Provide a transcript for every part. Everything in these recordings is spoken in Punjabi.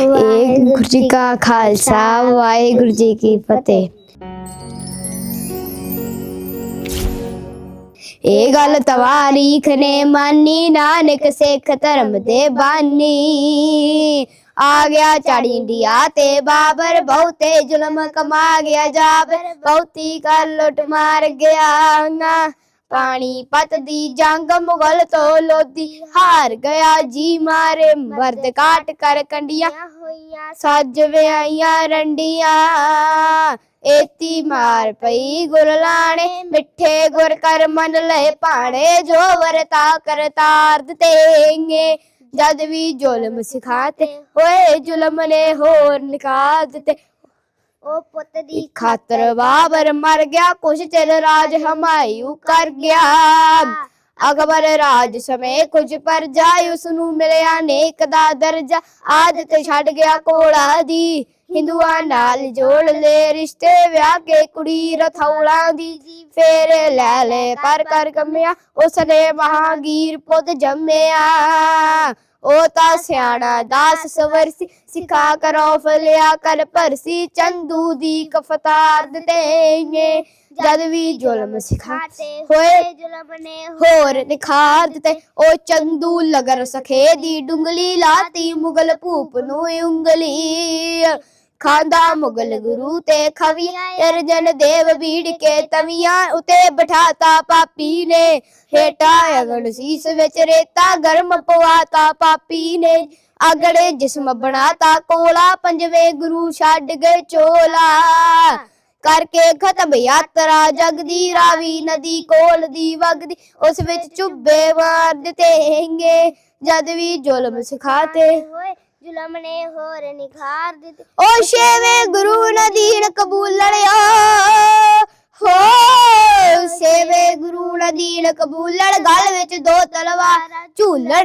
ਵਾਹਿਗੁਰੂ ਜੀ ਕਾ ਖਾਲਸਾ ਵਾਹਿਗੁਰੂ ਜੀ ਕੀ ਫਤਿਹ। ਇਹ ਗੱਲ ਤਵਾਰੀਖ ਨੇ ਮਾਨੀ ਨਾਨਕ ਸਿੱਖ ਧਰਮ ਦੇ ਬਾਨੀ। ਆ ਗਿਆ ਚੜੀ ਇੰਡੀਆ ਤੇ ਬਾਬਰ ਬਹੁਤੇ ਜ਼ੁਲਮ ਕਮਾ ਗਿਆ ਜਾਬਰ ਬਹੁਤੀ ਕਰ ਲੁੱਟ ਮਾਰ ਗਿਆ ਨਾ। ਪਾਣੀ ਪਤ ਦੀ ਜੰਗ ਮੁਗਲ ਤੋਂ ਲੋਦੀ ਹਾਰ ਗਿਆ ਜੀ ਮਾਰੇ, ਮਰਦ ਕਾਟ ਕਰ ਕੰਡੀਆਂ। ਹੋਈਆਂ ਸੱਜ ਵਿਆਈਆਂ ਰੰਡੀਆਂ। ਏਤੀ ਮਾਰ ਪਈ ਗੁਰਲਾਣੇ ਮਿੱਠੇ ਗੁਰ ਕਰ ਮਨ ਲੈ ਪਾਣੇ ਜੋ ਵਰਤਾ ਕਰ ਤਾਰ ਦਿੱਤੇਂਗੇ ਜਦ ਵੀ ਜ਼ੁਲਮ ਸਿਖਾਤੇ, ਹੋਏ ਜ਼ੁਲਮ ਨੇ ਹੋਰ ਨਿਕਾ ਦਿੱਤੇ। ਉਹ ਪੁੱਤ ਦੀ ਖਾਤਰ ਬਾਬਰ ਮਰ ਗਿਆ ਕੁਛ ਚਿਰ ਰਾਜ ਹਮਾਇੂ ਕਰ ਗਿਆ। ਅਕਬਰ ਰਾਜ ਸਮੇਂ ਕੁਝ ਪਰ ਜਾਇ ਉਸ ਨੂੰ ਮਿਲਿਆ ਨੇਕ ਦਾ ਦਰਜਾ। ਆਦਤ ਛੱਡ ਗਿਆ ਕੋਲਾ ਦੀ ਹਿੰਦੂਆਂ ਨਾਲ ਜੋੜ ਲੈ ਰਿਸ਼ਤੇ ਵਿਆਹ ਕੇ ਕੁੜੀ ਰਥੌਲਾਂ ਦੀ। ਫੇਰ ਲੈ ਲੈ ਪਰ ਕਰ ਕੰਮਿਆ ਉਸ ਨੇ ਮਹਾਗੀਰ ਪੁੱਤ ਜੰਮਿਆ। ਉਹ ਤਾਂ ਸਿਆਣਾ, ਦਾਸ ਸਵਰਸੀ ਸਿਖਾ ਕਰੋ ਫਲਿਆ ਕਰ ਭਰਸੀ ਚੰਦੂ ਦੀ ਕਫਤਾਰ ਦੇਂਗੇ ਜਦ ਵੀ ਜ਼ੁਲਮ ਸਿਖਾਤੇ, ਹੋਏ ਜ਼ੁਲਮ ਨੇ ਹੋਰ ਨਿਖਾਰ ਦਿੱਤੇ। ਉਹ ਚੰਦੂ ਲਗਰ ਸਖੇ ਦੀ ਡੁੰਗਲੀ ਲਾਤੀ, ਮੁਗਲ ਭੂਪ ਨੂੰ ਉਂਗਲੀ। ਖਾਂਦਾ ਮੁਗਲ ਗੁਰੂ ਤੇ ਖਵੀਆਂ ਅਰਜਨ ਦੇਵ ਬੀੜ ਕੇ ਤਵੀਆਂ ਉਤੇ ਬਿਠਾਤਾ ਪਾਪੀ ਨੇ। ਹੇਟਾ ਅਗਣ ਸੀਸ ਵਿੱਚ ਰੇਤਾ, ਗਰਮ ਪਵਾਤਾ ਪਾਪੀ ਨੇ। ਅਗੜੇ ਜਿਸਮ ਬਣਾਤਾ ਕੋਲਾ, ਪੰਜਵੇਂ ਗੁਰੂ ਛੱਡ ਗਏ ਚੋਲਾ। ਕਰਕੇ ਖਤਮ ਯਾਤਰਾ ਜਗਦੀ, ਰਾਵੀ ਨਦੀ ਕੋਲ ਦੀ ਵਗਦੀ, ਉਸ ਵਿੱਚ ਚੁੱਬੇ ਮਾਰ ਦਿੱਤੇਂਗੇ ਜਦ ਵੀ ਜ਼ੁਲਮ ਸਿਖਾਤੇ। ਹੋਏ ਜ਼ੁਲਮ ਨੇ ਹੋਰ ਨਿਖਾਰ ਦਿੱਤੇ। ਓ ਛੇਵੇਂ ਗੁਰੂ ਨਦੀਨ ਕਬੂਲਣਿਆ ਹੋ ਸੇਵੇ ਗੁਰੂ ਨਦੀਨ ਕਬੂਲਣ ਗਲ ਵਿੱਚ ਦੋ ਤਲਵਾਰ ਝੂਲਣ।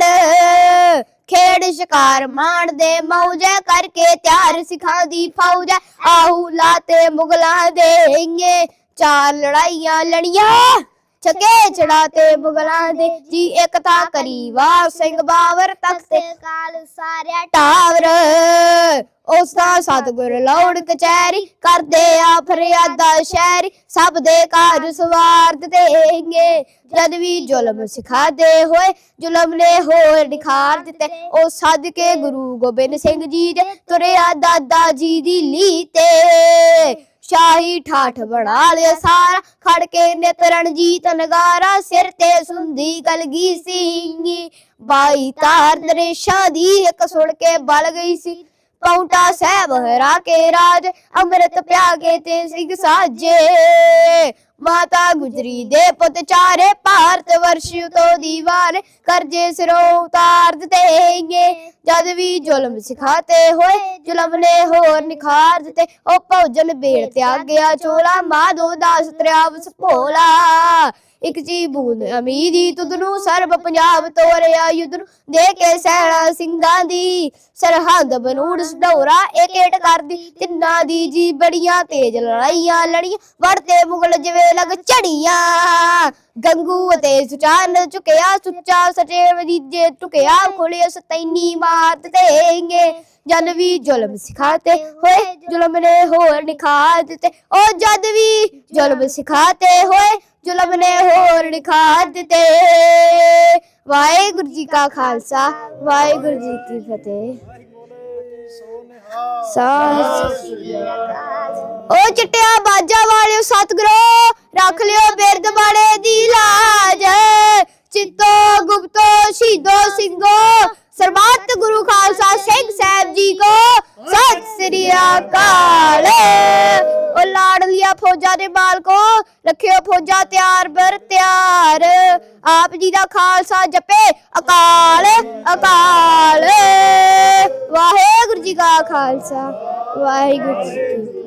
ਖੇਡ ਸ਼ਿਕਾਰ ਮਾਣਦੇ ਮੌਜੇ ਕਰਕੇ ਤਿਆਰ ਸਿਖਾਉਂਦੀ ਫੌਜ। ਆਹੂ ਲਾਤੇ ਮੁਗਲਾਂ ਦੇਂਗੇ ਚਾਰ ਲੜਾਈਆਂ ਲੜੀਆਂ। ਛਕੇ ਚੜਾਤੇ ਮੁਗਲਾਂ ਦੇ ਜੀ ਇੱਕ ਤਾਂ ਕਰੀ ਵਾਰ ਸਿੰਘ ਬਾਵਰ ਤਖਤ ਸਾਰਿਆ ਟਾਵਰ। ਉਸ ਦਾ ਸਤਗੁਰ ਲੋੜ ਕਚਹਿਰੀ ਕਰਦੇ ਆ ਫਰਿਆਦਾ ਸ਼ਹਿਰੀ। ਸਭ ਦੇ ਘਰ ਸਵਾਰ ਦੇਂਗੇ ਜਦ ਵੀ ਜ਼ੁਲਮ ਸਿਖਾਦੇ ਹੋਏ, ਜ਼ੁਲਮ ਨੇ ਹੋਰ ਨਿਖਾਰ ਦਿੱਤੇ। ਉਹ ਸੱਦ ਕੇ ਗੁਰੂ ਗੋਬਿੰਦ ਸਿੰਘ ਜੀ ਦੇ ਤੁਰਿਆ ਦਾਦਾ ਜੀ ਦੀ ਲੀ ਤੇ ਸ਼ਾਹੀ ਠਾਠ ਬਣਾ ਲਿਆ ਸਾਰਾ। ਖੜ ਕੇ ਨਿਤ ਰਣਜੀਤ ਨਗਾਰਾ ਸਿਰ ਤੇ ਸੁੰਦੀ ਕਲਗੀ ਸਿੰਘੀ ਬਾਈ ਤਾਰ ਨਰੇਸ਼ਾਂ ਦੀ ਇੱਕ ਸੁਣ ਕੇ ਬਲ ਗਈ ਸੀ। ਪੌਂਟਾ ਸਾਹਿਬ ਹਰਾ ਕੇ ਰਾਜ, ਅੰਮ੍ਰਿਤ ਪਿਆ ਕੇ ਤੇ ਸਿੰਘ ਸਾਜੇ। ਮਾਤਾ ਗੁਜਰੀ ਦੇ ਪੁੱਤ ਚਾਰੇ ਭਾਰਤ ਵਰਸ਼ ਤੋਂ ਦੀਵਾਰ ਕਰਜੇ ਸਿਰੋਂ ਉਤਾਰ ਦਿੱਤੇਂਗੇ ਜਦ ਵੀ ਜ਼ੁਲਮ ਸਿਖਾਤੇ ਹੋਏ, ਜ਼ੁਲਮ ਨੇ ਹੋਰ ਨਿਖਾਰ ਦਿੱਤੇ। ਉਹ ਭੋਜਨ ਬੇੜ ਤਿਆਗਿਆ, ਚੋਲਾ ਮਾਧੋ ਦਾਸ ਤ੍ਰਿਆਵਸ ਭੋਲਾ। ਇੱਕ ਜੀ ਬੂੰਦ ਅਮੀਰੀ ਤੁਧ ਨੂੰ ਸਰਬ ਪੰਜਾਬ ਤੋਰਿਆ ਯੁੱਧ ਨੂੰ ਦੇ ਕੇ ਸੈਣਾ ਸਿੰਘਾਂ ਦੀ, ਸਰਹੰਦ ਬਨੂੜ ਸਡੌਰਾ ਇੱਕ ਕਰਦੀ ਤਿੰਨਾਂ ਦੀ, ਜੀ ਬੜੀਆਂ ਤੇਜ ਲੜਾਈਆਂ ਲੜੀਆਂ ਵੜਤੇ ਮੁਗਲ ਜਿਵੇਂ ਲਗ ਝੜੀਆਂ, ਗੰਗੂ ਅਤੇ ਸੁਚਾਨ ਝੁਕਿਆ, ਸੁੱਚਾ ਸਟੇ ਵਦੀਜੇ ਟੁਕਿਆ ਖੋਲੇ ਸਤੈਨੀ ਮਾਰ ਦੇਂਗੇ ਜਦ ਵੀ ਜ਼ੁਲਮ ਸਿਖਾਤੇ ਹੋਏ, ਜ਼ੁਲਮ ਨੇ ਹੋਰ ਨਿਖਾ ਦਿੱਤੇ, ਉਹ ਜਦ ਵੀ ਜ਼ੁਲਮ ਸਿਖਾਤੇ ਹੋਏ ਜ਼ੁਲਮ ਨੇ ਹੋਰ ਨਿਖਾ ਦਿੱਤੇ। ਵਾਹਿਗੁਰੂ ਜੀ ਕਾ ਖਾਲਸਾ, ਵਾਹਿਗੁਰੂ ਜੀ ਕੀ ਫਤਿਹ। ਸਾਸ ਓ ਚਿੱਟਿਆ ਬਾਜਾ ਵਾਲਿਓ ਸਤਿਗੁਰੋ, ਰੱਖ ਲਿਓ ਬਿਰਦ ਵਾਲੇ ਦੀ ਲਾਜ। ਚਿੱਤੋ, ਗੁਪਤੋ, ਸ਼ਹੀਦੋ, ਸਿੰਘੋ ਰੱਖਿਓ ਫੌਜਾਂ ਤਿਆਰ, ਬਰ ਤਿਆਰ। ਆਪ ਜੀ ਦਾ ਖਾਲਸਾ ਜਪੇ। ਅਕਾਲ ਅਕਾਲ। ਵਾਹਿਗੁਰੂ ਜੀ ਕਾ ਖਾਲਸਾ। ਵਾਹਿਗੁਰੂ ਜੀ